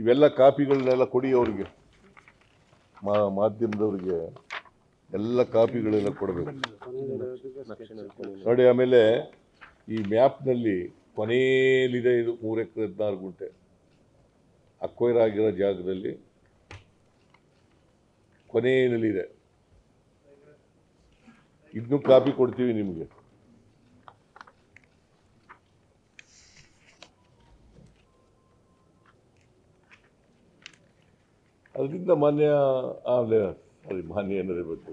ಇವೆಲ್ಲ ಕಾಪಿಗಳನ್ನೆಲ್ಲ ಕೊಡಿ ಅವರಿಗೆ. ಮಾಧ್ಯಮದವ್ರಿಗೆ ಎಲ್ಲ ಕಾಪಿಗಳೆಲ್ಲ ಕೊಡಬೇಕು. ನೋಡಿ, ಆಮೇಲೆ ಈ ಮ್ಯಾಪ್ನಲ್ಲಿ ಕೊನೆಯಲ್ಲಿದೆ ಇದು ಮೂರು ಎಕರೆ ಹದಿನಾರು ಗುಂಟೆ. ಅಕ್ವೈರ್ ಆಗಿರೋ ಜಾಗದಲ್ಲಿ ಕೊನೆಯಲ್ಲಿದೆ. ಇದನ್ನು ಕಾಪಿ ಕೊಡ್ತೀವಿ ನಿಮಗೆ. ಅದರಿಂದ ಮಾನ್ಯ ಸಾರಿ ಮಾನ್ಯ ಏನಾದ್ರೆ ಬೇಕು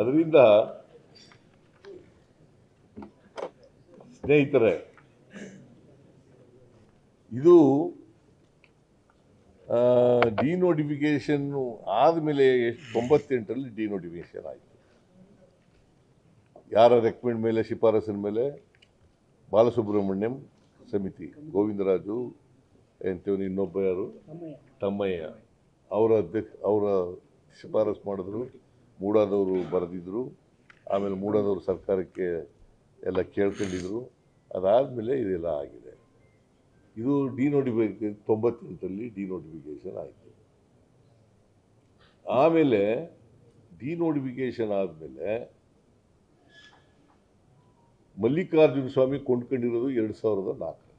ಅದರಿಂದ ಸ್ನೇಹಿತರೆ ಇದು ಡಿನೋಟಿಫಿಕೇಶನ್ ಆದಮೇಲೆ ಎಷ್ಟು ತೊಂಬತ್ತೆಂಟರಲ್ಲಿ ಡಿನೋಟಿಫಿಕೇಶನ್ ಆಯಿತು. ಯಾರ ರೆಕಮೆಂಡ್ ಮೇಲೆ ಶಿಫಾರಸಿನ ಮೇಲೆ? ಬಾಲಸುಬ್ರಹ್ಮಣ್ಯಂ ಸಮಿತಿ ಗೋವಿಂದರಾಜು ಎಂತವನು ಇನ್ನೊಬ್ಬ ಯಾರು? ತಮ್ಮಯ್ಯ. ಅವರ ಅಧ್ಯಕ್ಷ, ಅವರ ಶಿಫಾರಸು ಮಾಡಿದ್ರು, ಮೂಡಾದವರು ಬರೆದಿದ್ದರು ಆಮೇಲೆ ಮೂಡಾದವರು ಸರ್ಕಾರಕ್ಕೆ ಎಲ್ಲ ಕೇಳ್ಕೊಂಡಿದ್ರು. ಅದಾದಮೇಲೆ ಇದೆಲ್ಲ ಆಗಿದೆ. ಇದು ಡಿ ಡಿನೋಟಿಫಿಕೇಶನ್ ತೊಂಬತ್ತೆಂಟರಲ್ಲಿ ಡಿನೋಟಿಫಿಕೇಶನ್ ಆಯಿತು. ಆಮೇಲೆ ಡಿನೋಟಿಫಿಕೇಶನ್ ಆದಮೇಲೆ ಮಲ್ಲಿಕಾರ್ಜುನ ಸ್ವಾಮಿ ಕೊಂಡ್ಕೊಂಡಿರೋದು ಎರಡು ಸಾವಿರದ ನಾಲ್ಕು.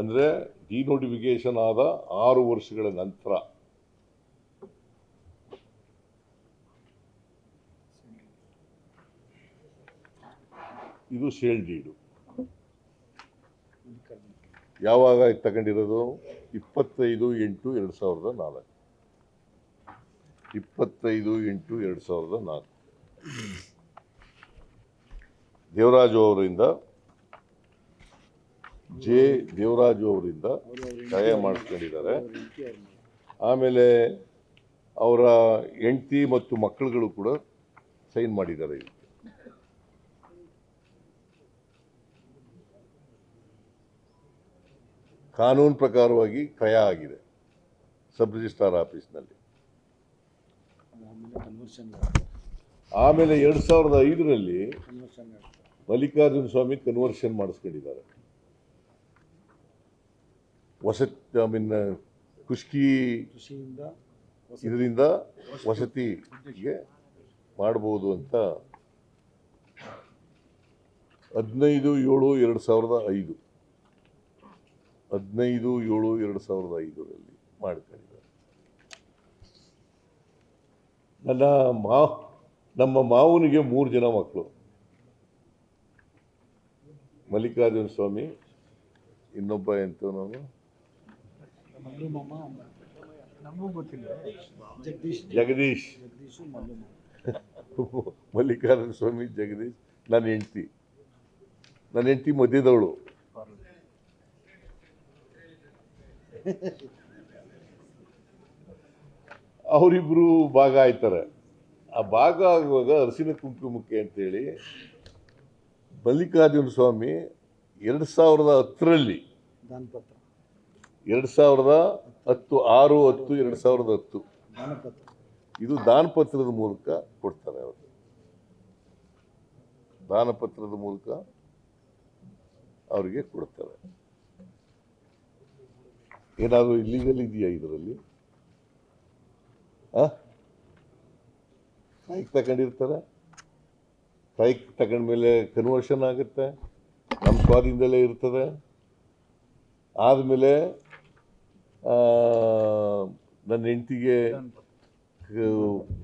ಅಂದರೆ ಡಿನೋಟಿಫಿಕೇಷನ್ ಆದ ಆರು ವರ್ಷಗಳ ನಂತರ. ಇದು ಸೇಲ್ ಡೀಡು. ಯಾವಾಗ ತಗೊಂಡಿರೋದು? ಇಪ್ಪತ್ತೈದು ಎಂಟು ಎರಡು ಸಾವಿರದ ನಾಲ್ಕು. ಇಪ್ಪತ್ತೈದು ಎಂಟು ಎರಡು ಸಾವಿರದ ನಾಲ್ಕು. ದೇವರಾಜು ಅವರಿಂದ ಜೆ ದೇವರಾಜು ಅವರಿಂದ ಸಹಾಯ ಮಾಡಿಸ್ಕೊಂಡಿದ್ದಾರೆ. ಆಮೇಲೆ ಅವರ ಹೆಂಡತಿ ಮತ್ತು ಮಕ್ಕಳುಗಳು ಕೂಡ ಸೈನ್ ಮಾಡಿದ್ದಾರೆ. ಕಾನೂನು ಪ್ರಕಾರವಾಗಿ ಕ್ರಯ ಆಗಿದೆ ಸಬ್ ರಿಜಿಸ್ಟ್ರಾರ್ ಆಫೀಸ್ನಲ್ಲಿ. ಆಮೇಲೆ ಎರಡು ಸಾವಿರದ ಐದರಲ್ಲಿ ಮಲ್ಲಿಕಾರ್ಜುನ ಸ್ವಾಮಿ ಕನ್ವರ್ಷನ್ ಮಾಡಿಸ್ಕೊಂಡಿದ್ದಾರೆ. ವಸತಿ ಐ ಮೀನ್ ಖುಷ್ಕಿ ಇದರಿಂದ ವಸತಿಗೆ ಮಾಡ್ಬೋದು ಅಂತ ಹದಿನೈದು ಏಳು ಎರಡು ಸಾವಿರದ ಐದು. ಹದಿನೈದು ಏಳು ಎರಡು ಸಾವಿರದ ಐದರಲ್ಲಿ ಮಾಡ್ಕೊಂಡಿದ್ದಾರೆ. ನನ್ನ ಮಾ ನಮ್ಮ ಮಾವನಿಗೆ ಮೂರು ಜನ ಮಕ್ಕಳು. ಮಲ್ಲಿಕಾರ್ಜುನ ಸ್ವಾಮಿ ಇನ್ನೊಬ್ಬ ಎಂತವನು? ಜಗದೀಶ್. ಮಲ್ಲಿಕಾರ್ಜುನ ಸ್ವಾಮಿ, ಜಗದೀಶ್. ನನ್ನ ಹೆಂಡತಿ. ನನ್ನ ಹೆಂಡತಿ ಮಧ್ಯದವಳು. ಅವರಿಬ್ರು ಭಾಗ ಆಯ್ತಾರೆ. ಆ ಭಾಗ ಆಗುವಾಗ ಅರಸಿನ ಕುಂಕುಮಕ್ಕೆ ಅಂತೇಳಿ ಮಲ್ಲಿಕಾರ್ಜುನ ಸ್ವಾಮಿ ಎರಡು ಸಾವಿರದ ಹತ್ತರಲ್ಲಿ ದಾನಪತ್ರ. ಎರಡು ಸಾವಿರದ ಹತ್ತು ಆರು ಹತ್ತು ಎರಡು ಸಾವಿರದ ಹತ್ತು. ಇದು ದಾನಪತ್ರದ ಮೂಲಕ ಕೊಡ್ತಾರೆ ಅವರು. ದಾನಪತ್ರದ ಮೂಲಕ ಅವರಿಗೆ ಕೊಡ್ತಾರೆ. ಏನಾದರೂ ಇಲ್ಲಿಗಲ್ ಇದೆಯಾ ಇದರಲ್ಲಿ? ಕೈಗೆ ತಗೊಂಡಿರ್ತಾರೆ? ಕೈಗೆ ತಗೊಂಡ್ಮೇಲೆ ಕನ್ವರ್ಷನ್ ಆಗುತ್ತೆ? ನಮ್ಮ ಸ್ವಾಧೀನದಲ್ಲೇ ಇರ್ತದೆ? ಆದಮೇಲೆ ನನ್ನ ಹೆಂಡತಿಗೆ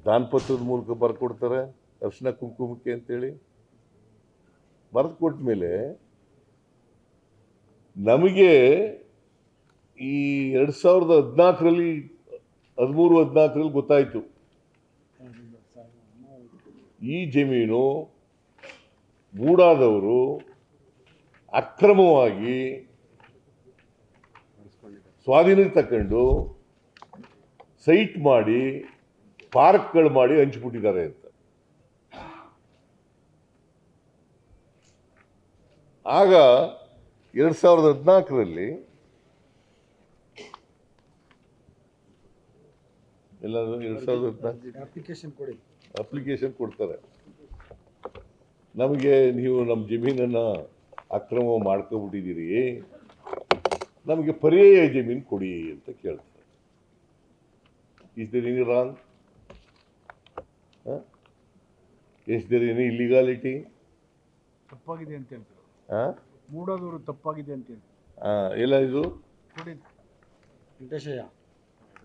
ದಾನಪತ್ರದ ಮೂಲಕ ಬರ್ಕೊಡ್ತಾರೆ, ಅರ್ಶಿನ ಕುಂಕುಮಕ್ಕೆ ಅಂತೇಳಿ. ಬರೆದು ಕೊಟ್ಟ ಮೇಲೆ ನಮಗೆ ಈ ಎರಡು ಸಾವಿರದ ಹದಿನಾಲ್ಕರಲ್ಲಿ, ಹದಿಮೂರು ಹದಿನಾಲ್ಕರಲ್ಲಿ ಗೊತ್ತಾಯಿತು. ಈ ಜಮೀನು ಮೂಡಾದವರು ಅಕ್ರಮವಾಗಿ ಸ್ವಾಧೀನಕ್ಕೆ ತಕೊಂಡು ಸೈಟ್ ಮಾಡಿ ಪಾರ್ಕ್ಗಳು ಮಾಡಿ ಹಂಚಿಬಿಟ್ಟಿದ್ದಾರೆ ಅಂತ. ಆಗ ಎರಡ್ ಸಾವಿರದ ಹದಿನಾಲ್ಕರಲ್ಲಿ ಎಲ್ಲಾದ್ರೂ ಎರಡು ಸಾವಿರದ ಹದಿನಾಲ್ಕು ಅಪ್ಲಿಕೇಶನ್ ಕೊಡಿ. ಅಪ್ಲಿಕೇಶನ್ ಕೊಡ್ತಾರೆ. ನಮಗೆ ನೀವು ನಮ್ಮ ಜಮೀನನ್ನು ಅಕ್ರಮ ಮಾಡ್ಕೊಬಿಟ್ಟಿದ್ದೀರಿ. ನಮಗೆ ಪರ್ಯಾಯ ಜಮೀನು ಕೊಡಿ ಅಂತ ಕೇಳ್ತಾರೆ. Is there any wrong is there any illegality ತಪ್ಪಾಗಿದೆ ಅಂತ ಹೇಳ್ತಾರೆ. ಮೂಡೋದವರು ತಪ್ಪಾಗಿದೆ ಅಂತ ಹೇಳ್ತಾರೆ. ಎಲ್ಲ ಇದು? ಕೊಡಿ. ವೆಂಕಟೇಶಯ್ಯ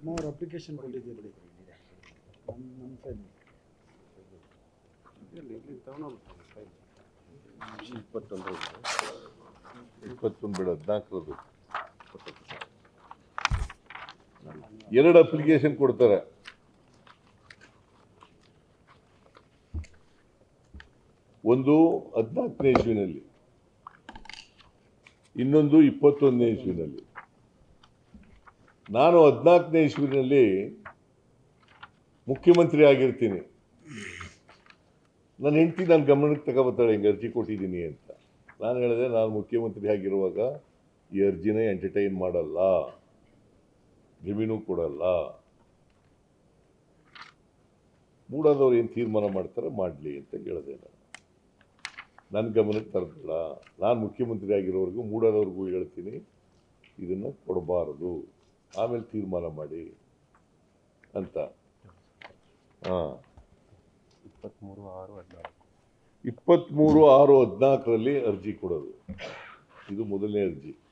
ಮೂರು ಅಪ್ಲಿಕೇಶನ್ ಕೊಟ್ಟಿದ್ದೀರಿ ನಮ್ಮ ನಮ್ಮ ಫೈಲ್ ಇಪ್ಪತ್ತೊಂದು ಬಿಡೋದು ಹದಿನಾಲ್ಕರದು. ಎರಡು ಅಪ್ಲಿಕೇಶನ್ ಕೊಡ್ತಾರೆ. ಒಂದು ಹದಿನಾಲ್ಕನೇ ಇಸ್ವಿನಲ್ಲಿ, ಇನ್ನೊಂದು ಇಪ್ಪತ್ತೊಂದನೇ ಇಸ್ವಿನಲ್ಲಿ. ನಾನು ಹದಿನಾಲ್ಕನೇ ಇಸ್ವಿನಲ್ಲಿ ಮುಖ್ಯಮಂತ್ರಿ ಆಗಿರ್ತೀನಿ. ನನ್ನ ಹೆಂಡತಿ ನನ್ನ ಗಮನಕ್ಕೆ ತಗೋಬತ್ತಾಳೆ ಹಿಂಗೆ ಅರ್ಜಿ ಕೊಟ್ಟಿದ್ದೀನಿ ಅಂತ. ನಾನು ಹೇಳಿದೆ, ನಾನು ಮುಖ್ಯಮಂತ್ರಿ ಆಗಿರುವಾಗ ಈ ಅರ್ಜಿನೇ ಎಂಟರ್ಟೈನ್ ಮಾಡಲ್ಲ. ಜಮೀನು ಕೊಡಲ್ಲ. ಮೂಡಾದವ್ರು ಏನು ತೀರ್ಮಾನ ಮಾಡ್ತಾರೆ ಮಾಡಲಿ ಅಂತ ಹೇಳಿದೆ ನಾನು. ನನ್ನ ಗಮನಕ್ಕೆ ತರಬೇಡ ನಾನು ಮುಖ್ಯಮಂತ್ರಿ ಆಗಿರೋವರೆಗೂ ಮೂಡಾದವ್ರಿಗೂ ಹೇಳ್ತೀನಿ ಇದನ್ನು ಕೊಡಬಾರದು. ಆಮೇಲೆ ತೀರ್ಮಾನ ಮಾಡಿ ಅಂತ. ಹಾಂ. ಇಪ್ಪತ್ತ್ಮೂರು ಆರು ಹದಿನಾಲ್ಕು. ಇಪ್ಪತ್ತ್ಮೂರು ಆರು ಹದಿನಾಲ್ಕರಲ್ಲಿ ಅರ್ಜಿ ಕೊಡೋದು. ಇದು ಮೊದಲನೇ ಅರ್ಜಿ.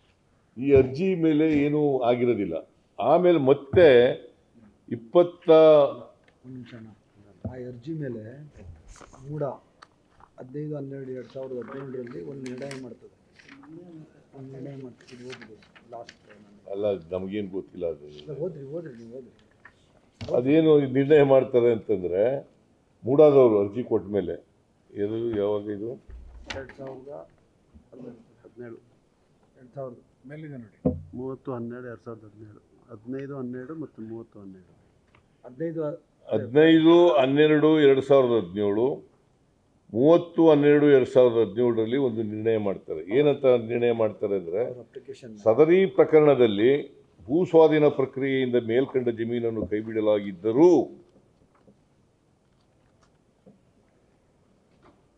ಈ ಅರ್ಜಿ ಮೇಲೆ ಏನೂ ಆಗಿರೋದಿಲ್ಲ. ಆಮೇಲೆ ಮತ್ತೆ ಇಪ್ಪತ್ತ ಆ ಅರ್ಜಿ ಮೇಲೆ ಮೂಡ ಹದಿನೈದು ಹನ್ನೆರಡು ಎರಡು ಸಾವಿರದ ಹದಿನೇಳರಲ್ಲಿ ಒಂದು ನಿರ್ಣಯ ಮಾಡ್ತದೆ. ಒಂದು ನಿರ್ಣಯ ಮಾಡ್ತದೆ. ಓದಿದೆ ಲಾಸ್ಟ್ ಅಲ್ಲ ನಮಗೇನು ಗೊತ್ತಿಲ್ಲ ಅದು. ಓದ್ರಿ ಓದ್ರಿ ನೀವು ಓದ್ರಿ ಅದೇನು ನಿರ್ಣಯ ಮಾಡ್ತಾರೆ ಅಂತಂದರೆ ಮೂಡಾದವರು ಅರ್ಜಿ ಕೊಟ್ಟ ಮೇಲೆ. ಇದು ಯಾವಾಗ ಇದು? ಎರಡು ಸಾವಿರದ ಹದಿನೇಳು. ಎರಡು ಸಾವಿರದ ಮೇಲಿದೆ ನೋಡಿ. ಮೂವತ್ತು ಹನ್ನೆರಡು ಎರಡು ಸಾವಿರದ ಹದಿನೇಳು. ಹದಿನೈದು ಹನ್ನೆರಡು ಮತ್ತು ಮೂವತ್ತು ಹನ್ನೆರಡು. ಹದಿನೈದು ಹದಿನೈದು ಹನ್ನೆರಡು ಎರಡು ಸಾವಿರದ ಹದಿನೇಳು. ಮೂವತ್ತು ಹನ್ನೆರಡು ಎರಡು ಸಾವಿರದ ಹದಿನೇಳರಲ್ಲಿ ಒಂದು ನಿರ್ಣಯ ಮಾಡ್ತಾರೆ. ಏನಂತ ನಿರ್ಣಯ ಮಾಡ್ತಾರೆ ಅಂದರೆ ಸದರಿ ಪ್ರಕರಣದಲ್ಲಿ ಭೂ ಸ್ವಾಧೀನ ಪ್ರಕ್ರಿಯೆಯಿಂದ ಮೇಲ್ಕಂಡ ಜಮೀನನ್ನು ಕೈಬಿಡಲಾಗಿದ್ದರೂ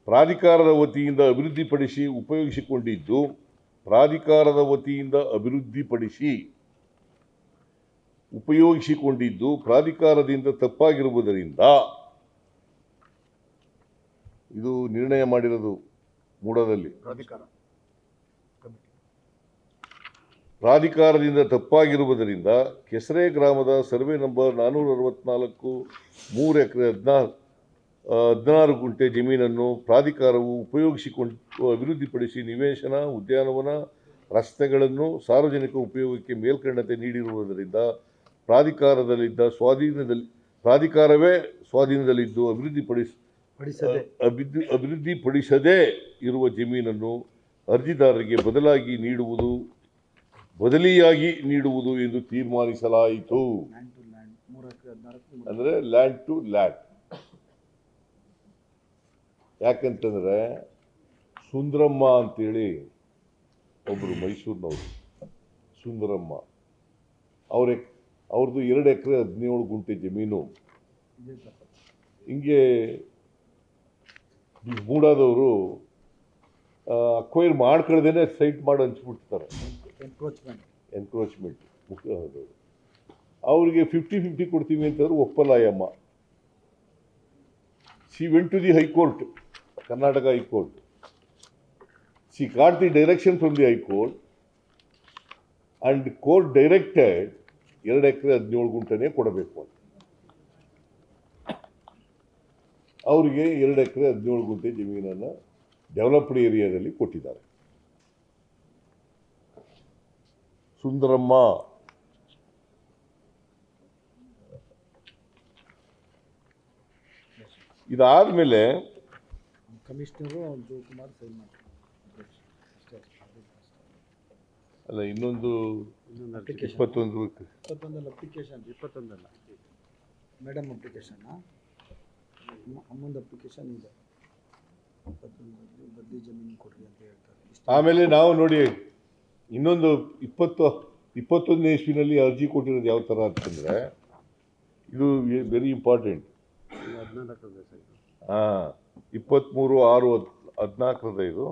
ಪ್ರಾಧಿಕಾರದ ವತಿಯಿಂದ ಅಭಿವೃದ್ಧಿಪಡಿಸಿ ಉಪಯೋಗಿಸಿಕೊಂಡಿದ್ದು ಪ್ರಾಧಿಕಾರದ ವತಿಯಿಂದ ಅಭಿವೃದ್ಧಿಪಡಿಸಿ ಉಪಯೋಗಿಸಿಕೊಂಡಿದ್ದು ಪ್ರಾಧಿಕಾರದಿಂದ ತಪ್ಪಾಗಿರುವುದರಿಂದ ಇದು ನಿರ್ಣಯ ಮಾಡಿರೋದು ಮೂಡದಲ್ಲಿ ಪ್ರಾಧಿಕಾರ. ಪ್ರಾಧಿಕಾರದಿಂದ ತಪ್ಪಾಗಿರುವುದರಿಂದ ಕೆಸರೆ ಗ್ರಾಮದ ಸರ್ವೆ ನಂಬರ್ ನಾನ್ನೂರ ಅರವತ್ನಾಲ್ಕು ಮೂರು ಎಕರೆ ಹದಿನಾರು ಹದಿನಾರು ಗುಂಟೆ ಜಮೀನನ್ನು ಪ್ರಾಧಿಕಾರವು ಉಪಯೋಗಿಸಿಕೊಂಡು ಅಭಿವೃದ್ಧಿಪಡಿಸಿ ನಿವೇಶನ ಉದ್ಯಾನವನ ರಸ್ತೆಗಳನ್ನು ಸಾರ್ವಜನಿಕ ಉಪಯೋಗಕ್ಕೆ ಮೇಲ್ಕಂಡತೆ ನೀಡಿರುವುದರಿಂದ ಪ್ರಾಧಿಕಾರದಲ್ಲಿದ್ದ ಸ್ವಾಧೀನದಲ್ಲಿ ಪ್ರಾಧಿಕಾರವೇ ಸ್ವಾಧೀನದಲ್ಲಿದ್ದು ಅಭಿವೃದ್ಧಿಪಡಿಸ ಅಭಿವೃದ್ಧಿ ಅಭಿವೃದ್ಧಿಪಡಿಸದೇ ಇರುವ ಜಮೀನನ್ನು ಅರ್ಜಿದಾರರಿಗೆ ಬದಲಾಗಿ ನೀಡುವುದು ಬದಲಿಯಾಗಿ ನೀಡುವುದು ಎಂದು ತೀರ್ಮಾನಿಸಲಾಯಿತು. ಅಂದರೆ ಲ್ಯಾಂಡ್ ಟು ಲ್ಯಾಂಡ್ ಯಾಕಂತಂದರೆ ಸುಂದರಮ್ಮ ಅಂತೇಳಿ ಒಬ್ಬರು ಮೈಸೂರಿನವರು. ಸುಂದರಮ್ಮ. ಅವ್ರ ಅವ್ರದ್ದು ಎರಡು ಎಕರೆ ಹದಿನೇಳು ಗುಂಟೆ ಜಮೀನು. ಹಿಂಗೆ ಮೂಡಾದವರು ಅಕ್ವೈರ್ ಮಾಡ್ಕೊಳ್ದೇನೆ ಸೈಟ್ ಮಾಡಿ ಹಂಚ್ಬಿಡ್ತಾರೆ ಎನ್ಕ್ರೋಚ್ಮೆಂಟ್ ಎನ್ಕ್ರೋಚ್ಮೆಂಟ್ ಮುಖ್ಯ ಹೌದು ಅವರಿಗೆ ಫಿಫ್ಟಿ ಫಿಫ್ಟಿ ಕೊಡ್ತೀವಿ ಅಂತಂದ್ರೆ ಒಪ್ಪಲ್ಲ ಈ ಅಮ್ಮ she went to the high court. Karnataka high court. She got the direction from the high court and court directed ಎರಡು ಎಕರೆ ಹದಿನೇಳು ಗುಂಟೆನೇ ಕೊಡಬೇಕು ಅಂತ. ಅವರಿಗೆ ಎರಡು ಎಕರೆ ಹದಿನೇಳು ಗುಂಟೆ ಜಮೀನನ್ನು ಡೆವಲಪ್ಡ್ ಏರಿಯಾದಲ್ಲಿ ಕೊಟ್ಟಿದ್ದಾರೆ. ಸುಂದರಮ್ಮ. ಇದಾದಮೇಲೆ ಕಮಿಷನರು ಶಿವಕುಮಾರ್ ಸೈನ್ ಮಾಡ್ತಾರೆ. ಅಲ್ಲ ಇನ್ನೊಂದು. ಇಪ್ಪತ್ತೊಂದು ಇಪ್ಪತ್ತೊಂದಲ್ಲ ಅಪ್ಲಿಕೇಶನ್ ಇಪ್ಪತ್ತೊಂದಲ್ಲ. ಮೇಡಮ್ ಅಪ್ಲಿಕೇಶನ್ ಅಮ್ಮಂದು ಅಪ್ಲಿಕೇಶನ್ ಇದೆ. ಇಪ್ಪತ್ತೊಂದರಲ್ಲಿ ಬದ್ಲಿ ಜಮೀನು ಕೊಡ್ರಿ ಅಂತ ಹೇಳ್ತಾರೆ. ಆಮೇಲೆ ನಾವು ನೋಡಿ ಇನ್ನೊಂದು ಇಪ್ಪತ್ತು ಇಪ್ಪತ್ತೊಂದನೇ ಇಸ್ವಿನಲ್ಲಿ ಅರ್ಜಿ ಕೊಟ್ಟಿರೋದು ಯಾವ ಥರ ಅಂತಂದರೆ ಇದು ವೆರಿ ಇಂಪಾರ್ಟೆಂಟ್ ಹಾಂ ಇಪ್ಪತ್ತ್ಮೂರು ಆರು ಹತ್ ಹದಿನಾಲ್ಕರದ ಇದು.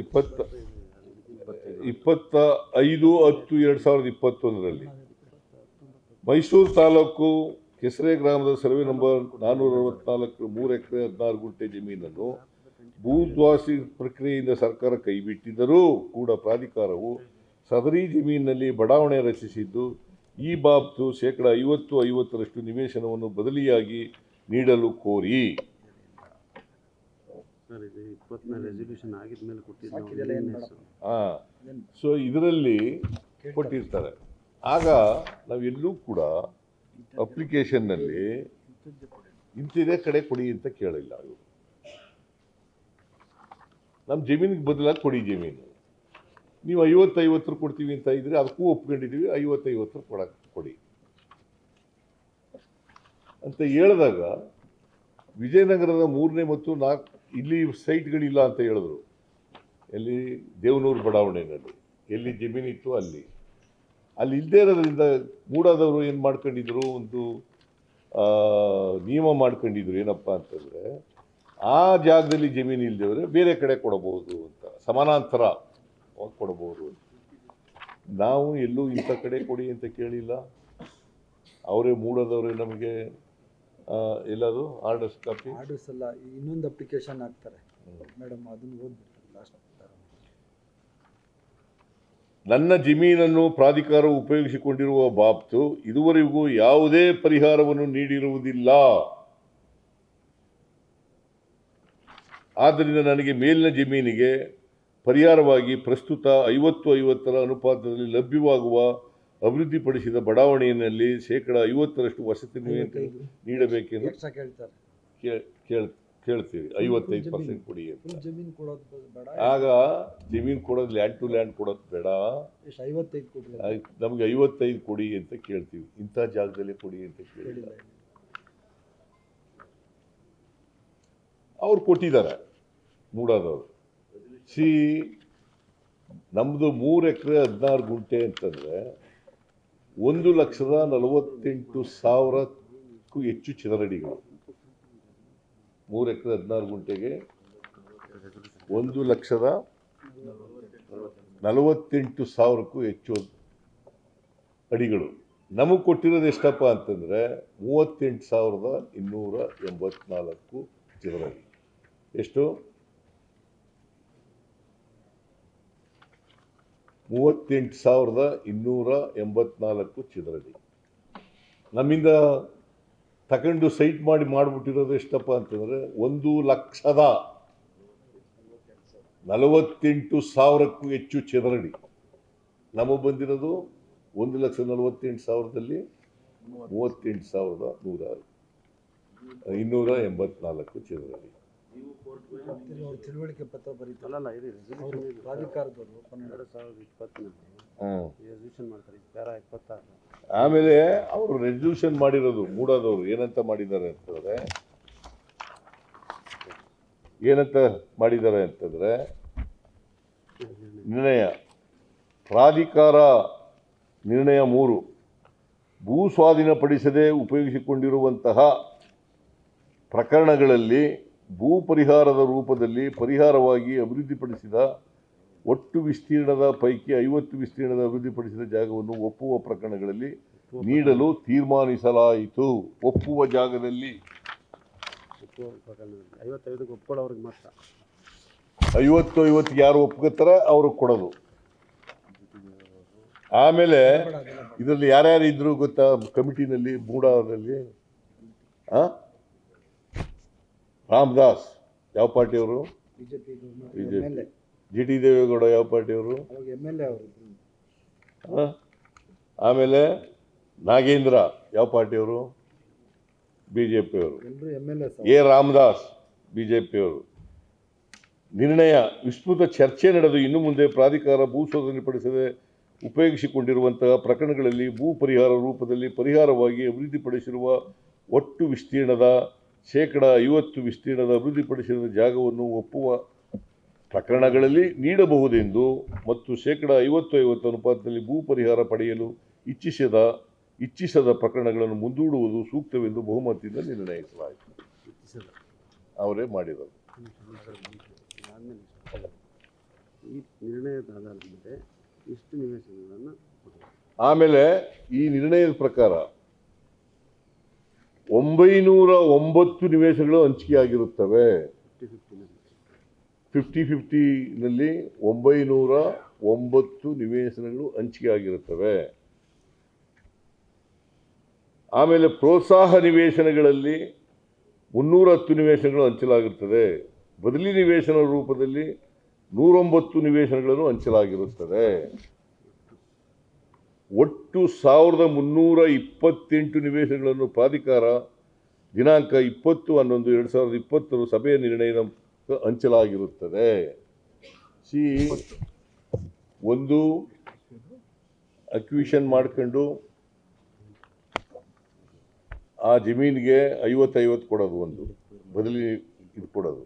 ಇಪ್ಪತ್ತ ಇಪ್ಪತ್ತ ಐದು ಹತ್ತು ಎರಡು ಸಾವಿರದ ಇಪ್ಪತ್ತೊಂದರಲ್ಲಿ. ಮೈಸೂರು ತಾಲೂಕು ಕೆಸರೆ ಗ್ರಾಮದ ಸರ್ವೆ ನಂಬರ್ ನಾನ್ನೂರ ಅರವತ್ನಾಲ್ಕು ಮೂರು ಎಕರೆ ಹದಿನಾರು ಗುಂಟೆ ಜಮೀನನ್ನು ಭೂದ್ವಾಸಿ ಪ್ರಕ್ರಿಯೆಯಿಂದ ಸರ್ಕಾರ ಕೈಬಿಟ್ಟಿದ್ದರೂ ಕೂಡ ಪ್ರಾಧಿಕಾರವು ಸದರಿ ಜಮೀನಿನಲ್ಲಿ ಬಡಾವಣೆ ರಚಿಸಿದ್ದು ಈ ಬಾಬ್ತು ಶೇಕಡ ಐವತ್ತು ಐವತ್ತರಷ್ಟು ನಿವೇಶನವನ್ನು ಬದಲಿಯಾಗಿ ನೀಡಲು ಕೋರಿ. ಆ, ಸೊ ಇದರಲ್ಲಿ ಕೊಟ್ಟಿರ್ತಾರೆ. ಆಗ ನಾವೆಲ್ಲೂ ಕೂಡ ಅಪ್ಲಿಕೇಶನ್ನಲ್ಲಿ ಇಂತಿದೇ ಕಡೆ. ಕೊಡಿ ಅಂತ ಕೇಳಿಲ್ಲ ಇವರು. ನಮ್ಮ ಜಮೀನಿಗೆ ಬದಲಾಗಿ ಕೊಡಿ ಜಮೀನು. ನೀವು ಐವತ್ತೈವತ್ತರ ಕೊಡ್ತೀವಿ ಅಂತ ಇದ್ರೆ ಅದಕ್ಕೂ ಒಪ್ಕೊಂಡಿದ್ದೀವಿ ಐವತ್ತೈವತ್ತರ ಕೊಡಕ್ಕೆ ಕೊಡಿ. ಅಂತ ಹೇಳಿದಾಗ ವಿಜಯನಗರದ ಮೂರನೇ ಮತ್ತು ನಾಲ್ಕು, ಇಲ್ಲಿ ಸೈಟ್ಗಳಿಲ್ಲ ಅಂತ ಹೇಳಿದ್ರು. ಎಲ್ಲಿ ದೇವನೂರು ಬಡಾವಣೆಯಲ್ಲಿ, ಎಲ್ಲಿ ಜಮೀನಿತ್ತು ಅಲ್ಲಿ. ಅಲ್ಲಿ ಇಲ್ಲದೇ ಇರೋದ್ರಿಂದ ಮೂಡಾದವರು ಏನು ಮಾಡ್ಕೊಂಡಿದ್ರು, ಒಂದು ನಿಯಮ ಮಾಡ್ಕೊಂಡಿದ್ರು ಏನಪ್ಪ ಅಂತಂದರೆ, ಆ ಜಾಗದಲ್ಲಿ ಜಮೀನು ಇಲ್ಲದವ್ರೆ ಬೇರೆ ಕಡೆ ಕೊಡಬಹುದು ಅಂತ, ಸಮಾನಾಂತರ. ಕೊಡಬಹುದು ನಾವು ಎಲ್ಲೂ ಇಂಥ ಕಡೆ ಕೊಡಿ ಅಂತ ಕೇಳಿಲ್ಲ. ಅವರೇ ಮೂಡದವರೇ ನಮಗೆ ಎಲ್ಲರೂ ಎಲ್ಲದು ಆರ್ಡರ್ಸ್ ಕಾಪಿ ಆರ್ಡರ್ಸ್ ಅಲ್ಲ ಇನ್ನೊಂದು ಅಪ್ಲಿಕೇಶನ್ ಹಾಕ್ತಾರೆ. ಮೇಡಮ್ ಅದನ್ನು ಓದ್ಬಿಟ್ಟು ಲಾಸ್ಟ್ ನನ್ನ ಜಮೀನನ್ನು ಪ್ರಾಧಿಕಾರ ಉಪಯೋಗಿಸಿಕೊಂಡಿರುವ ಬಾಬ್ತು ಇದುವರೆಗೂ ಯಾವುದೇ ಪರಿಹಾರವನ್ನು ನೀಡಿರುವುದಿಲ್ಲ. ಆದ್ದರಿಂದ ನನಗೆ ಮೇಲಿನ ಜಮೀನಿಗೆ ಪರಿಹಾರವಾಗಿ ಪ್ರಸ್ತುತ ಐವತ್ತು ಐವತ್ತರ ಅನುಪಾತದಲ್ಲಿ ಲಭ್ಯವಾಗುವ ಅಭಿವೃದ್ಧಿಪಡಿಸಿದ ಬಡಾವಣೆಯಲ್ಲಿ ಶೇಕಡ ಐವತ್ತರಷ್ಟು ವಸತಿ ನೀಡಬೇಕೆಂದು ಕೇಳ್ತೀರಿ? ಐವತ್ತೈದು ಪರ್ಸೆಂಟ್ ಕೊಡಿ ಅಂತ. ಆಗ ಜಮೀನು ಕೊಡೋದು ಲ್ಯಾಂಡ್ ಟು ಲ್ಯಾಂಡ್ ಕೊಡೋದು ಬೇಡ. ನಮಗೆ ಐವತ್ತೈದು ಕೊಡಿ ಅಂತ ಕೇಳ್ತೀವಿ. ಇಂಥ ಜಾಗದಲ್ಲಿ ಕೊಡಿ ಅಂತ ಕೇಳಿ ಕೇಳಿಲ್ಲ. ಅವ್ರು ಕೊಟ್ಟಿದ್ದಾರೆ. ಮೂಡಾದವರು. ಸಿ ನಮ್ಮದು ಮೂರು ಎಕರೆ ಹದಿನಾರು ಗುಂಟೆ ಅಂತಂದರೆ ಒಂದು ಲಕ್ಷದ ನಲವತ್ತೆಂಟು ಸಾವಿರಕ್ಕೂ ಹೆಚ್ಚು ಚದರಡಿಗಳು. ಮೂರು ಎಕರೆ ಹದಿನಾರು ಗುಂಟೆಗೆ ಒಂದು ಲಕ್ಷದ ನಲವತ್ತೆಂಟು ಸಾವಿರಕ್ಕೂ ಹೆಚ್ಚು ಅಡಿಗಳು. ನಮಗೆ ಕೊಟ್ಟಿರೋದು ಎಷ್ಟಪ್ಪ ಅಂತಂದರೆ ಮೂವತ್ತೆಂಟು ಸಾವಿರದ ಇನ್ನೂರ ಎಂಬತ್ನಾಲ್ಕು ಚದರಡಿ. ಎಷ್ಟು? ಮೂವತ್ತೆಂಟು ಸಾವಿರದ ಇನ್ನೂರ ಎಂಬತ್ನಾಲ್ಕು ಚದರಡಿ. ನಮ್ಮಿಂದ ತಗೊಂಡು ಸೈಟ್ ಮಾಡಿ ಮಾಡಿಬಿಟ್ಟಿರೋದು ಎಷ್ಟಪ್ಪ ಅಂತಂದರೆ ಒಂದು ಲಕ್ಷದ ನಲವತ್ತೆಂಟು ಸಾವಿರಕ್ಕೂ ಹೆಚ್ಚು ಚದರಡಿ. ನಮಗೆ ಬಂದಿರೋದು ಒಂದು ಲಕ್ಷ ನಲವತ್ತೆಂಟು ಸಾವಿರದಲ್ಲಿ ಮೂವತ್ತೆಂಟು ಸಾವಿರದ ನೂರ, ಇನ್ನೂರ ಎಂಬತ್ನಾಲ್ಕು ಚದರಡಿ. ಅವ್ರು ತಿಳುವಳಿಕೆ ಪತ್ರ ಬರೀತಲ್ಲ ಅಲ್ಲಲ್ಲ ಇದು ಅವರು ರೆಸಲ್ಯೂಷನ್ ಪ್ರಾಧಿಕಾರದವರು ಎರಡು ಸಾವಿರದ ಇಪ್ಪತ್ತನೇ ಹ್ಞೂ ರೆಸಲ್ಯೂಷನ್ ಮಾಡ್ತಾರೆ. ಇದು ಪ್ಯಾರ ಇಪ್ಪತ್ತಾರು. ಆಮೇಲೆ ಅವರು ರೆಸಲ್ಯೂಷನ್ ಮಾಡಿರೋದು ಮೂಡದವರು. ಏನಂತ ಮಾಡಿದ್ದಾರೆ ಅಂತಂದರೆ ಏನಂತ ಮಾಡಿದ್ದಾರೆ ಅಂತಂದರೆ ನಿರ್ಣಯ. ಪ್ರಾಧಿಕಾರ ನಿರ್ಣಯ ಮೂರು. ಭೂ ಸ್ವಾಧೀನಪಡಿಸದೆ ಉಪಯೋಗಿಸಿಕೊಂಡಿರುವಂತಹ ಪ್ರಕರಣಗಳಲ್ಲಿ ಭೂ ಪರಿಹಾರದ ರೂಪದಲ್ಲಿ ಪರಿಹಾರವಾಗಿ ಅಭಿವೃದ್ಧಿಪಡಿಸಿದ ಒಟ್ಟು ವಿಸ್ತೀರ್ಣದ ಪೈಕಿ ಐವತ್ತು ವಿಸ್ತೀರ್ಣದ ಅಭಿವೃದ್ಧಿಪಡಿಸಿದ ಜಾಗವನ್ನು ಒಪ್ಪುವ ಪ್ರಕರಣಗಳಲ್ಲಿ ನೀಡಲು ತೀರ್ಮಾನಿಸಲಾಯಿತು. ಒಪ್ಪುವ ಜಾಗದಲ್ಲಿ ಐವತ್ತು ಐವತ್ತು ಯಾರು ಒಪ್ಕೋತಾರೆ ಅವ್ರಿಗೆ ಕೊಡೋದು. ಆಮೇಲೆ. ಇದರಲ್ಲಿ ಯಾರ್ಯಾರು ಇದ್ರು ಗೊತ್ತಾ? ಕಮಿಟಿನಲ್ಲಿ ಮೂಡಾದಲ್ಲಿ ಆ? ರಾಮದಾಸ್ ಯಾವ ಪಾರ್ಟಿಯವರು ಜಿ ಟಿ ದೇವೇಗೌಡ ಯಾವ ಪಾರ್ಟಿಯವರು? ಆಮೇಲೆ ನಾಗೇಂದ್ರ ಯಾವ ಪಾರ್ಟಿಯವರು ಬಿ ಜೆ ಪಿಯವರು ಎ ರಾಮದಾಸ್ ಬಿ ಜೆ ಪಿಯವರು ನಿರ್ಣಯ ವಿಸ್ತೃತ ಚರ್ಚೆ ನಡೆದು ಇನ್ನು ಮುಂದೆ ಪ್ರಾಧಿಕಾರ ಭೂ ಶೋಧನೆಪಡಿಸದೆ ಉಪಯೋಗಿಸಿಕೊಂಡಿರುವಂತಹ ಪ್ರಕರಣಗಳಲ್ಲಿ ಭೂ ಪರಿಹಾರ ರೂಪದಲ್ಲಿ ಪರಿಹಾರವಾಗಿ ಅಭಿವೃದ್ಧಿಪಡಿಸಿರುವ ಒಟ್ಟು ವಿಸ್ತೀರ್ಣದ ಶೇಕಡ ಐವತ್ತು ವಿಸ್ತೀರ್ಣದ ಅಭಿವೃದ್ಧಿಪಡಿಸಿದ ಜಾಗವನ್ನು ಒಪ್ಪುವ ಪ್ರಕರಣಗಳಲ್ಲಿ ನೀಡಬಹುದೆಂದು ಮತ್ತು ಶೇಕಡ ಐವತ್ತು ಐವತ್ತು ಅನುಪಾತದಲ್ಲಿ ಭೂ ಪರಿಹಾರ ಪಡೆಯಲು ಇಚ್ಛಿಸದ ಇಚ್ಛಿಸದ ಪ್ರಕರಣಗಳನ್ನು ಮುಂದೂಡುವುದು ಸೂಕ್ತವೆಂದು ಬಹುಮತದಿಂದ ನಿರ್ಣಯಿಸಲಾಯಿತು. ಅವರೇ ಮಾಡಿದರು. ಈ ನಿರ್ಣಯದ ಆಧಾರದ ಮೇಲೆ ಇಷ್ಟು ನಿವೇಶನಗಳನ್ನು ಕೊಟ್ಟಿದ್ದಾರೆ? ಆಮೇಲೆ ಈ ನಿರ್ಣಯದ ಪ್ರಕಾರ ಒಂಬೈನೂರ ಒಂಬತ್ತು ನಿವೇಶಗಳು ಹಂಚಿಕೆಯಾಗಿರುತ್ತವೆ. ಫಿಫ್ಟಿ ಫಿಫ್ಟಿನಲ್ಲಿ ಫಿಫ್ಟಿ ಫಿಫ್ಟಿನಲ್ಲಿ ಒಂಬೈನೂರ ಒಂಬತ್ತು ನಿವೇಶನಗಳು ಹಂಚಿಕೆಯಾಗಿರುತ್ತವೆ. ಆಮೇಲೆ ಪ್ರೋತ್ಸಾಹ ನಿವೇಶನಗಳಲ್ಲಿ ಮುನ್ನೂರ ಹತ್ತು ನಿವೇಶನಗಳು ಹಂಚಲಾಗಿರುತ್ತದೆ ಬದಲಿ ನಿವೇಶನ ರೂಪದಲ್ಲಿ ನೂರೊಂಬತ್ತು ನಿವೇಶನಗಳನ್ನು ಹಂಚಲಾಗಿರುತ್ತದೆ. ಒಟ್ಟು ಸಾವಿರದ ಮುನ್ನೂರ ಇಪ್ಪತ್ತೆಂಟು ನಿವೇಶನಗಳನ್ನು ಪ್ರಾಧಿಕಾರ ದಿನಾಂಕ ಇಪ್ಪತ್ತು ಹನ್ನೊಂದು ಎರಡು ಸಾವಿರದ ಇಪ್ಪತ್ತರ ಸಭೆಯ ನಿರ್ಣಯದ ಹಂಚಲಾಗಿರುತ್ತದೆ ಸಿ, ಒಂದು, ಅಕ್ವಿಷನ್ ಮಾಡ್ಕೊಂಡು ಆ ಜಮೀನಿಗೆ ಐವತ್ತೈವತ್ತು ಕೊಡೋದು ಒಂದು, ಬದಲಿ ಇದು ಕೊಡೋದು.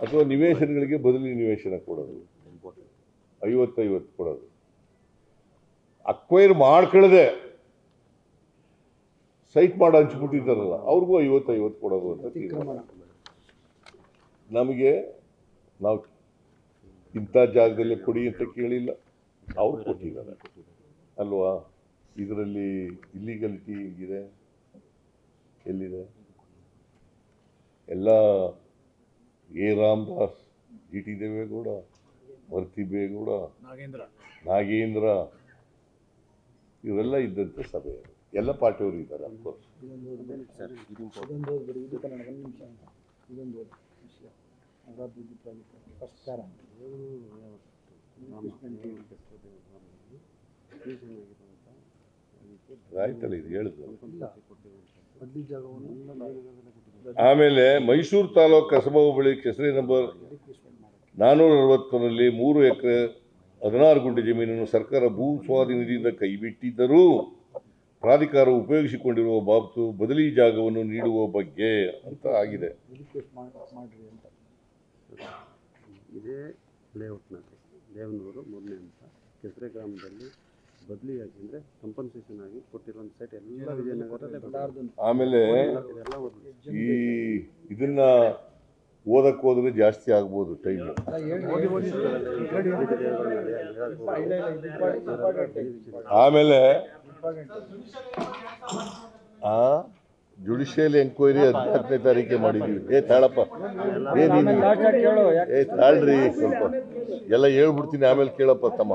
ಅಥವಾ ನಿವೇಶನಗಳಿಗೆ ಬದಲಿ ನಿವೇಶನ ಕೊಡೋದು. ಐವತ್ತೈವತ್ತು ಕೊಡೋದು. ಅಕ್ವೈರ್ ಮಾಡ್ಕೊಳ್ಳದೆ ಸೈಟ್ ಮಾಡಿ ಹಂಚ್ಬಿಟ್ಟಿದ್ದಾರಲ್ಲ ಅವ್ರಿಗೂ ಐವತ್ತು ಐವತ್ತು ಕೊಡೋದು ಅಂತ ನಮಗೆ ನಾವು ಇಂಥ ಜಾಗದಲ್ಲೇ ಕೊಡಿ ಅಂತ ಕೇಳಿಲ್ಲ ಅವ್ರು ಕೊಟ್ಟಿದ್ದಾರೆ. ಅಲ್ವಾ? ಇದರಲ್ಲಿ ಇಲ್ಲಿಗಲಿಟಿ ಹೇಗಿದೆ? ಎಲ್ಲಿದೆ? ಎಲ್ಲ A Ramdas G T Deve Gowda ಭರ್ತಿ ಬೇಗೌಡ ನಾಗೇಂದ್ರ. ನಾಗೇಂದ್ರ ಇವರೆಲ್ಲ ಇದ್ದಂಥ ಸಭೆ. ಎಲ್ಲ ಪಾರ್ಟಿಯವರು ಇದ್ದಾರೆ ಅಫ್ಕೋರ್ಸ್ ಹೇಳಿದ್ರು ಆಮೇಲೆ ಮೈಸೂರು ತಾಲೂಕು ಕಸಬಾ ಹೋಬಳಿ ಕೆಸರಿ ನಂಬರ್ ನಾನ್ನೂರ ಅರವತ್ತರಲ್ಲಿ ಮೂರು ಎಕರೆ ಹದಿನಾರು ಗುಂಟೆ ಜಮೀನನ್ನು ಸರ್ಕಾರ ಭೂ ಸ್ವಾಧೀನದಿಂದ ಕೈಬಿಟ್ಟಿದ್ದರೂ ಪ್ರಾಧಿಕಾರ ಉಪಯೋಗಿಸಿಕೊಂಡಿರುವ ಬಾಬು ಬದಲಿ ಜಾಗವನ್ನು ನೀಡುವ ಬಗ್ಗೆ ಅಂತ ಆಗಿದೆ. ಇದೇ ಲೇಔಟ್ನಲ್ಲಿ ದೇವನೂರು ಮೂರನೇ ಅಂತ ಕೆಸರೆ ಗ್ರಾಮದಲ್ಲಿ ಬದಲಿಯಾಗಿ ಅಂದರೆ ಕಂಪನ್ಸೇಷನ್ ಆಗಿ ಕೊಟ್ಟಿರೋ ಒಂದು ಸೈಟ್ ಎಲ್ಲ ವಿಜಯನಗರ ಓದ್ಲಿ. ಈ ಇದನ್ನ ಓದಕ್ಕೆ ಹೋದ್ರೆ ಜಾಸ್ತಿ ಆಗ್ಬೋದು ಟೈಮ್ ಆಮೇಲೆ. ಆ ಜುಡಿಷಿಯಲ್ ಎಂಕ್ವೈರಿ ಹದಿನಾಲ್ಕನೇ ತಾರೀಕೆ ಮಾಡಿದೀವಿ. ಏ, ತಾಳಪ್ಪ. ಏ, ನೀನು. ಏ, ತಾಳ್ರಿ ಸ್ವಲ್ಪ. ಎಲ್ಲ ಹೇಳ್ಬಿಡ್ತೀನಿ, ಆಮೇಲೆ ಕೇಳಪ್ಪ ತಮ್ಮ.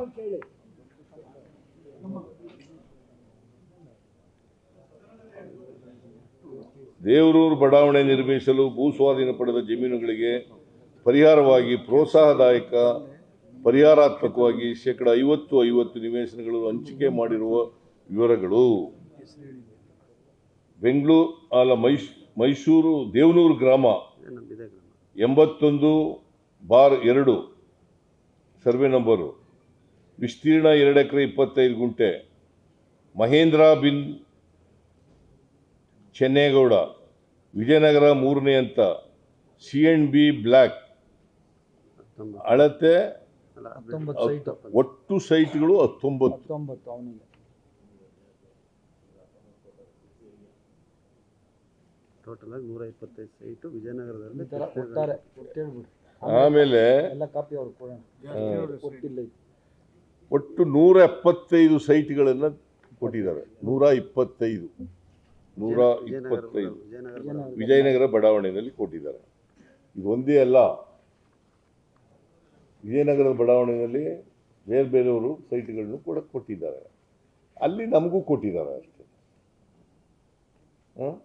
ದೇವರೂರು ಬಡಾವಣೆ ನಿರ್ಮಿಸಲು ಭೂ ಸ್ವಾಧೀನ ಪಡೆದ ಜಮೀನುಗಳಿಗೆ ಪರಿಹಾರವಾಗಿ ಪ್ರೋತ್ಸಾಹದಾಯಕ, ಪರಿಹಾರಾತ್ಮಕವಾಗಿ ಶೇಕಡ ಐವತ್ತು ಐವತ್ತು ನಿವೇಶನಗಳು ಹಂಚಿಕೆ ಮಾಡಿರುವ ವಿವರಗಳು. ಬೆಂಗಳೂರು ಅಲ್ಲ ಮೈಸ್, ಮೈಸೂರು ದೇವನೂರು ಗ್ರಾಮ ಎಂಬತ್ತೊಂದು ಬಾರ್ ಎರಡು, ಸರ್ವೆ ನಂಬರು. ವಿಸ್ತೀರ್ಣ ಎರಡು ಎಕರೆ ಇಪ್ಪತ್ತೈದು ಗುಂಟೆ. ಮಹೇಂದ್ರ ಬಿನ್ ಚೆನ್ನೇಗೌಡ ವಿಜಯನಗರ ಮೂರನೇ ಅಂತ ಸಿ ಎನ್ ಬಿ ಬ್ಲ್ಯಾಕ್ ಅಳತೆ ಒಟ್ಟು ಸೈಟ್ಗಳು ಹತ್ತೊಂಬತ್ತು. ಟೋಟಲ್ ಆಗಿ ನೂರ ಇಪ್ಪತ್ತೈದು ಸೈಟು ವಿಜಯನಗರದಲ್ಲಿ ಆಮೇಲೆ ಒಟ್ಟು ನೂರ ಎಪ್ಪತ್ತೈದು ಸೈಟ್ಗಳನ್ನು ಕೊಟ್ಟಿದ್ದಾರೆ. ನೂರ ಇಪ್ಪತ್ತೈದು ನೂರ ಇಪ್ಪತ್ತೈದು. ವಿಜಯನಗರ ಬಡಾವಣೆಯಲ್ಲಿ ಕೊಟ್ಟಿದ್ದಾರೆ. ಇದು ಒಂದೇ ಅಲ್ಲ. ವಿಜಯನಗರದ ಬಡಾವಣೆಯಲ್ಲಿ ಬೇರೆ ಬೇರೆಯವರು ಸೈಟ್ಗಳನ್ನು ಕೂಡ ಕೊಟ್ಟಿದ್ದಾರೆ. ಅಲ್ಲಿ ನಮಗೂ ಕೊಟ್ಟಿದ್ದಾರೆ ಅಷ್ಟೇ. ಹಾಂ?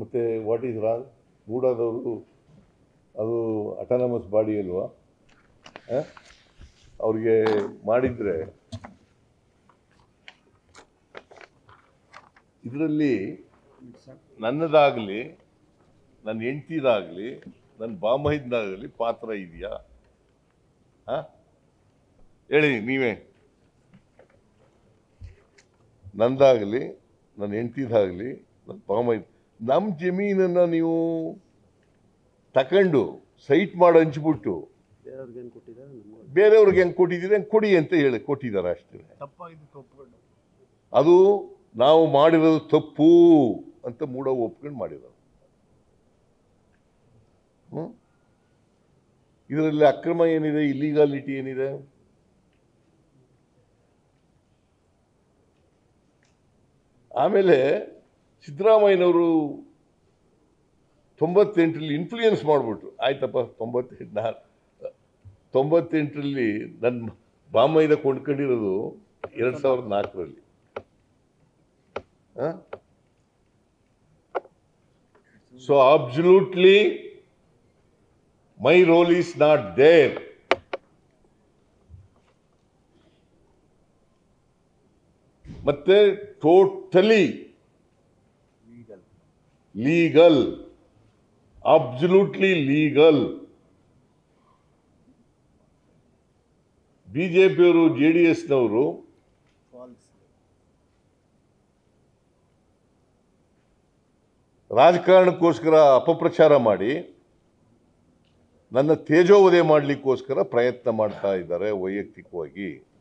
ಮತ್ತು ವಾಟ್ ಈಸ್ ರಾಂಗ್ ಗೂಡಾದವರು ಅದು ಅಟಾನಮಸ್ ಬಾಡಿ ಅಲ್ವಾ? ಅವ್ರಿಗೆ ಮಾಡಿದರೆ ಇದರಲ್ಲಿ ನನ್ನದಾಗಲಿ ನನ್ನ ಹೆಂಡ್ತಿದಾಗಲಿ ನನ್ನ ಬಾಮೈದಾಗಲಿ ಪಾತ್ರ ಇದೆಯಾ? ಹಾಂ? ಹೇಳಿ ನೀವೇ. ನಂದಾಗಲಿ ನನ್ನ ಹೆಂಡ್ತಿದಾಗಲಿ ನನ್ನ ಬಾಮೈ ನಮ್ಮ ಜಮೀನನ್ನು ನೀವು ತಕೊಂಡು ಸೈಟ್ ಮಾಡಿ ಹಂಚ್ಬಿಟ್ಟು ಬೇರೆಯವ್ರಿಗೆ ಹೆಂಗೆ ಕೊಟ್ಟಿದ್ದಾರೆ ಹೆಂಗೆ ಕೊಟ್ಟಿದ್ದೀರಿ ಹೆಂಗೆ ಕೊಡಿ ಅಂತ ಹೇಳಿ ಕೊಟ್ಟಿದ್ದಾರೆ ಅಷ್ಟೇ. ಅದು ನಾವು ಮಾಡಿರೋದು ತಪ್ಪು ಅಂತ ಮೂಡ ಒಪ್ಕೊಂಡು ಮಾಡಿರೋದು? ಇದರಲ್ಲಿ ಅಕ್ರಮ ಏನಿದೆ ಇಲ್ಲಿಗಾಲಿಟಿ ಏನಿದೆ? ಆಮೇಲೆ ಸಿದ್ದರಾಮಯ್ಯನವರು ತೊಂಬತ್ತೆಂಟರಲ್ಲಿ ಇನ್ಫ್ಲೂಯೆನ್ಸ್ ಮಾಡಿಬಿಟ್ರು. ಆಯ್ತಪ್ಪ, ತೊಂಬತ್ತೆಂಟು, ನಾ, ತೊಂಬತ್ತೆಂಟರಲ್ಲಿ ನನ್ನ ಬಾಮೈದ ಕೊಂಡ್ಕೊಂಡಿರೋದು ಎರಡು ಸಾವಿರದ ನಾಲ್ಕರಲ್ಲಿ. So absolutely my role is not there ಮತ್ತೆ ಟೋಟಲಿ ಲೀಗಲ್ ಅಬ್ಸಲ್ಯೂಟ್ಲಿ ಲೀಗಲ್ ಬಿಜೆಪಿಯವರು ಜೆ ಡಿ ಎಸ್ನವರು ರಾಜಕಾರಣಕ್ಕೋಸ್ಕರ ಅಪಪ್ರಚಾರ ಮಾಡಿ ನನ್ನ ತೇಜೋವಧೆ ಮಾಡಲಿಕ್ಕೋಸ್ಕರ ಪ್ರಯತ್ನ ಮಾಡ್ತಾ ಇದ್ದಾರೆ ವೈಯಕ್ತಿಕವಾಗಿ.